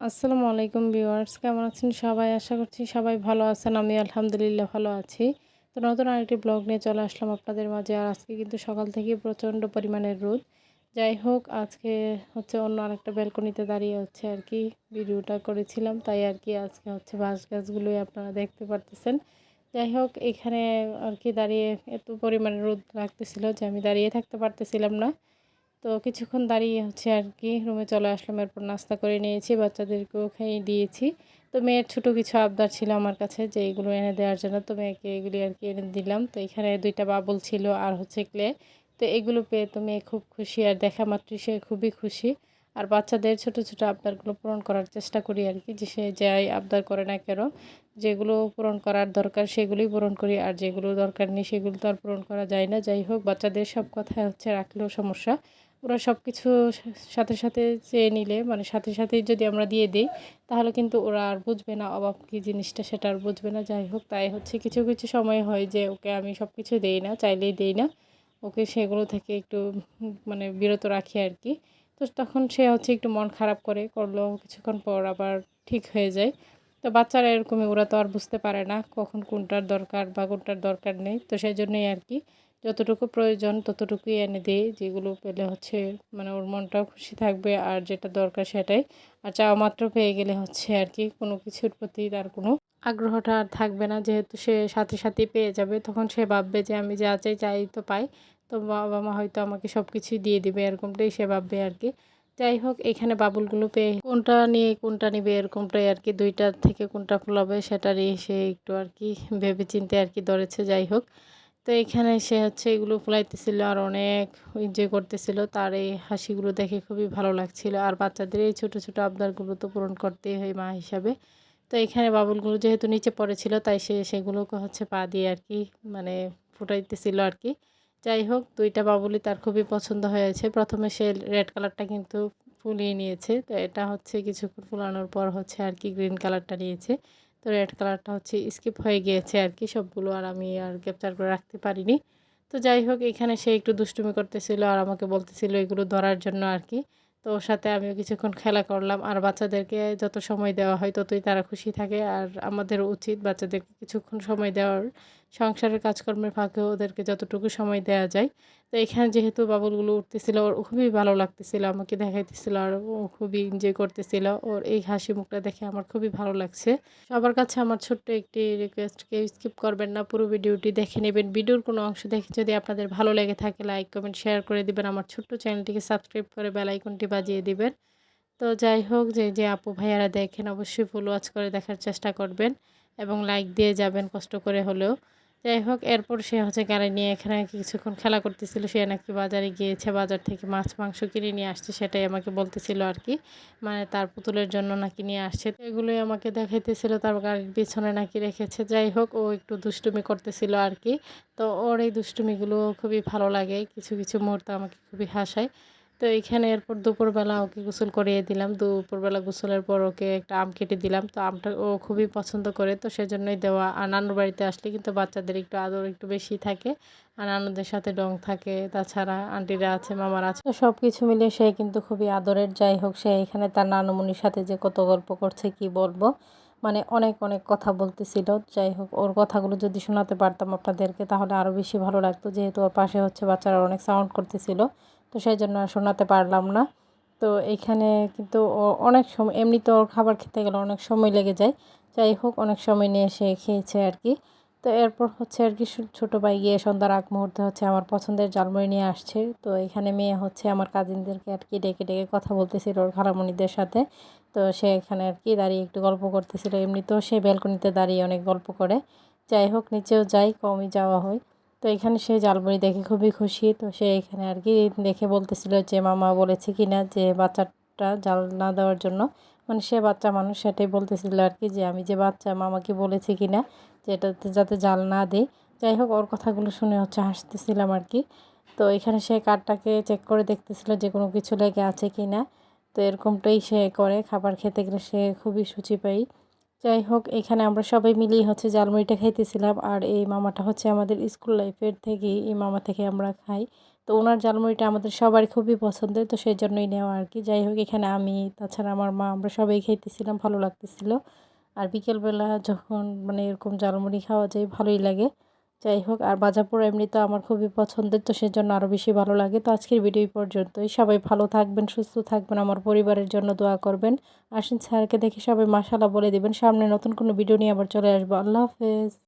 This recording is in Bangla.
আসসালামু আলাইকুম ভিউয়ার্স, কেমন আছেন সবাই? আশা করছি সবাই ভালো আছেন, আমি আলহামদুলিল্লাহ ভালো আছি। তো নতুন আরেকটি ব্লগ নিয়ে চলে আসলাম আপনাদের মাঝে। আর আজকে কিন্তু সকাল থেকে প্রচণ্ড পরিমাণের রোদ। যাই হোক, আজকে হচ্ছে অন্য আরেকটা ব্যালকনিতে দাঁড়িয়ে হচ্ছে আর কি, ভিডিওটা করেছিলাম। তাই আর কি আজকে হচ্ছে বাঁশ গাছগুলোই আপনারা দেখতে পারতেছেন। যাই হোক, এখানে আর কি দাঁড়িয়ে এত পরিমাণে রোদ লাগতেছিল যে আমি দাঁড়িয়ে থাকতে পারতেছিলাম না। তো কিছুক্ষণ দাঁড়িয়ে হচ্ছে আর কি রুমে চলে আসলাম, এরপর নাস্তা করে নিয়েছি, বাচ্চাদেরকেও খাইয়ে দিয়েছি। তো মেয়ের ছোটো কিছু আবদার ছিল আমার কাছে যে এইগুলো এনে দেওয়ার জন্য, তো মেয়েকে এগুলি আর কি এনে দিলাম। তো এখানে দুইটা বাবুল ছিল আর হচ্ছে ক্লে তো এগুলো পেয়ে তো মেয়ে খুব খুশি, আর দেখা মাত্রই সে খুবই খুশি। আর বাচ্চাদের ছোট ছোট আবদারগুলো পূরণ করার চেষ্টা করি আর কি, যে সে যাই আবদার করে না কেন, যেগুলো পূরণ করার দরকার সেগুলোই পূরণ করি, আর যেগুলো দরকার নেই সেগুলো তো আর পূরণ করা যায় না। যাই হোক, বাচ্চাদের সব কথা হচ্ছে রাখলেও সমস্যা। ওরা সব কিছু সাথে সাথে চেয়ে নিলে মানে সাথে সাথেই যদি আমরা দিয়ে দিই, তাহলে কিন্তু ওরা আর বুঝবে না অভাব কী জিনিসটা সেটা আর বুঝবে না। যাই হোক, তাই হচ্ছে কিছু কিছু সময় হয় যে ওকে আমি সব কিছু দেই না, চাইলেই দেই না। ওকে সেগুলো থেকে একটু মানে বিরত রাখি আর কি। তো তখন সে হচ্ছে একটু মন খারাপ করে, করল, কিছুক্ষণ পর আবার ঠিক হয়ে যায়। তো বাচ্চারা এরকমই, ওরা তো আর বুঝতে পারে না কখন কোনটার দরকার বা কোনটার দরকার নেই। তো সেই জন্যই আর কি যতটুকু প্রয়োজন ততটুকুই এনে দিই, যেগুলো পেলে হচ্ছে মানে ওর মনটাও খুশি থাকবে আর যেটা দরকার সেটাই। আর চাওয়া মাত্র পেয়ে গেলে হচ্ছে আর কি কোনো কিছুর প্রতি তার কোনো আগ্রহটা আর থাকবে না। যেহেতু সে সাথে সাথে পেয়ে যাবে, তখন সে ভাববে যে আমি যা চাই চাই তো পাই। তো বাবা মা হয়তো আমাকে সব কিছুই দিয়ে দিবে, এরকমটাই সে ভাববে আর কি। যাই হোক, এখানে বাবুলগুলো পেয়ে কোনটা নিয়ে কোনটা নিবে এরকমটাই আর কি দুইটা থেকে কোনটা ফুলাবে সেটারই সে একটু আর কি ভেবে চিনতে আর কি ধরেছে। যাই হোক তো এখানে সে হচ্ছে এগুলো ফুলাইতেছিল আর অনেক এনজয় করতেছিল। তার এই হাসিগুলো দেখে খুবই ভালো লাগছিল। আর বাচ্চাদের এই ছোটো ছোটো আবদারগুলো তো পূরণ করতেই হয় মা হিসাবে। তো এখানে বাবুলগুলো যেহেতু নিচে পড়েছিল, তাই সে সেগুলোকে হচ্ছে পা দিয়ে আর কি মানে ফুটাইতেছিল আর কি। যাই হোক, দুইটা বাবুলই তার খুবই পছন্দ হয়েছে। প্রথমে সে রেড কালারটা কিন্তু ফুলিয়ে নিয়েছে। তো এটা হচ্ছে কিছুক্ষণ ফুলানোর পর হচ্ছে আর কি গ্রিন কালারটা নিয়েছে। তো রেড কালারটা হচ্ছে স্কিপ হয়ে গিয়েছে আর কি সবগুলো আর আমি আর গ্রেপ্তার করে রাখতে পারিনি। তো যাই হোক, এখানে সে একটু দুষ্টুমি করতেছিল আর আমাকে বলতেছিল এগুলো ধরার জন্য আর কি তো ওর সাথে আমিও কিছুক্ষণ খেলা করলাম আর বাচ্চাদেরকে যত সময় দেওয়া হয় ততই তারা খুশি থাকে আর আমাদের উচিত বাচ্চাদেরকে কিছুক্ষণ সময় দেওয়ার। সংসারের কাজকর্মের ফাঁকে ওদেরকে যতটুকু সময় দেওয়া যায় তো এখানে যেহেতু বাবুলগুলো উঠতেছিল, ওর খুবই ভালো লাগতেছিল, আমাকে দেখাইতেছিল আর ও খুবই এনজয় করতেছিল। ওর এই হাসি মুখটা দেখে আমার খুবই ভালো লাগছে। সবার কাছে আমার ছোট্ট একটি রিকোয়েস্ট কেউ স্কিপ করবেন না, পুরো ভিডিওটি দেখে নেবেন। ভিডিওর কোনো অংশ দেখে যদি আপনাদের ভালো লেগে থাকে লাইক কমেন্ট শেয়ার করে দিবেন। আমার ছোট্ট চ্যানেলটিকে সাবস্ক্রাইব করে বেলাইকনটি বাজিয়ে দিবেন। তো যাই হোক, যে যে আপু ভাইয়ারা দেখেন, অবশ্যই ফুল ওয়াচ করে দেখার চেষ্টা করবেন এবং লাইক দিয়ে যাবেন, কষ্ট করে হলেও। যাই হোক, এরপর সে হচ্ছে গাড়ি নিয়ে এখানে কিছুক্ষণ খেলা করতেছিল। সে নাকি বাজারে গিয়েছে, বাজার থেকে মাছ, মাংস কিনে নিয়ে আসছে, সেটাই আমাকে বলতেছিল আর কি। মানে তার পুতুলের জন্য নাকি নিয়ে আসছে। এগুলোই আমাকে দেখাইতেছিল, তার গাড়ির পিছনে নাকি রেখেছে। যাই হোক, ও একটু দুষ্টুমি করতেছিল আর কি। তো ওর এই দুষ্টুমিগুলো খুবই ভালো লাগে। কিছু কিছু মুহূর্তে আমাকে খুবই হাসায়। তো এইখানে এরপর দুপুরবেলা ওকে গোসল করিয়ে দিলাম। দুপুরবেলা গোসলের পর ওকে একটা আম কেটে দিলাম। তো আমটা ও খুবই পছন্দ করে, তো সেজন্যই দেওয়া। আর নানুর বাড়িতে আসলে কিন্তু বাচ্চাদের একটু আদর একটু বেশি থাকে আর নানুদের সাথে ডং থাকে। তাছাড়া আন্টিরা আছে, মামার আছে, তো সব কিছু মিলে সে কিন্তু খুবই আদরের। যাই হোক, সে এখানে তার নানুমনির সাথে যে কত গল্প করছে কি বলব? মানে অনেক অনেক কথা বলতেছিল। যাই হোক, ওর কথাগুলো যদি শোনাতে পারতাম আপনাদেরকে, তাহলে আরও বেশি ভালো লাগতো। যেহেতু ওর পাশে হচ্ছে বাচ্চারা অনেক সাউন্ড করতেছিল। তো সেই জন্য শোনাতে পারলাম না। তো এইখানে কিন্তু অনেক সময়, এমনিতে ওর খাবার খেতে গেলে অনেক সময় লেগে যায়। যাই হোক, অনেক সময় নিয়ে এসে খেয়েছে আর কি। তো এরপর হচ্ছে আর কি ছোটো ভাই গিয়ে সন্ধ্যার আগ মুহূর্তে হচ্ছে আমার পছন্দের জালমুড়ি নিয়ে আসছে। তো এখানে মেয়ে হচ্ছে আমার কাজিনদেরকে আর কি ডেকে ডেকে কথা বলতেছিল ওর খালামণিদের সাথে। তো সে এখানে আর কি দাঁড়িয়ে একটু গল্প করতেছিল। এমনিতেও সে ব্যালকনিতে দাঁড়িয়ে অনেক গল্প করে। যাই হোক, নিচেও যাই, কমই যাওয়া হয়। তো এখানে সে জালমুড়ি দেখে খুবই খুশি। তো সে এখানে আর কি দেখে বলতেছিল যে, মামা বলেছে কি না যে, বাচ্চাটা জাল না দেওয়ার জন্য? মানে সে বাচ্চা মানুষ সেটাই বলতেছিল আর কি যে, আমি যে বাচ্চা, মামাকে বলেছি কি না যে, এটাতে যাতে জাল না দেয়? যাই হোক, ওর কথাগুলো শুনে হচ্ছে হাসতেছিলাম আর কি তো এখানে সে কার্ডটাকে চেক করে দেখতেছিল যে, কোনো কিছু লেগে আছে কি না। তো এরকমটাই সে করে। খাবার খেতে গেলে সে খুবই সুচি পাই। যাই হোক, এখানে আমরা সবাই মিলেই হচ্ছে জালমুড়িটা খাইতেছিলাম আর এই মামাটা হচ্ছে আমাদের স্কুল লাইফের থেকে এই মামা থেকে আমরা খাই। তো ওনার জালমুড়িটা আমাদের সবার খুবই পছন্দের, তো সেই জন্যই নেওয়া আর কি। যাই হোক, এখানে আমি, তাছাড়া আমার মা, আমরা সবাই খাইতেছিলাম, ভালো লাগতেছিল। আর বিকেলবেলা যখন মানে এরকম জালমুড়ি খাওয়া যায়, ভালোই লাগে। যাই হোক, আর বাজাপুর এমনি তো আমার খুবই পছন্দের, তো সেজন্য আরও বেশি ভালো লাগে। তো আজকের ভিডিও পর্যন্তই। সবাই ভালো থাকবেন, সুস্থ থাকবেন, আমার পরিবারের জন্য দোয়া করবেন। আসেন স্যারকে দেখে সবাই মাসালা বলে দেবেন। সামনে নতুন কোনো ভিডিও নিয়ে আবার চলে আসব। আল্লাহ হাফেজ।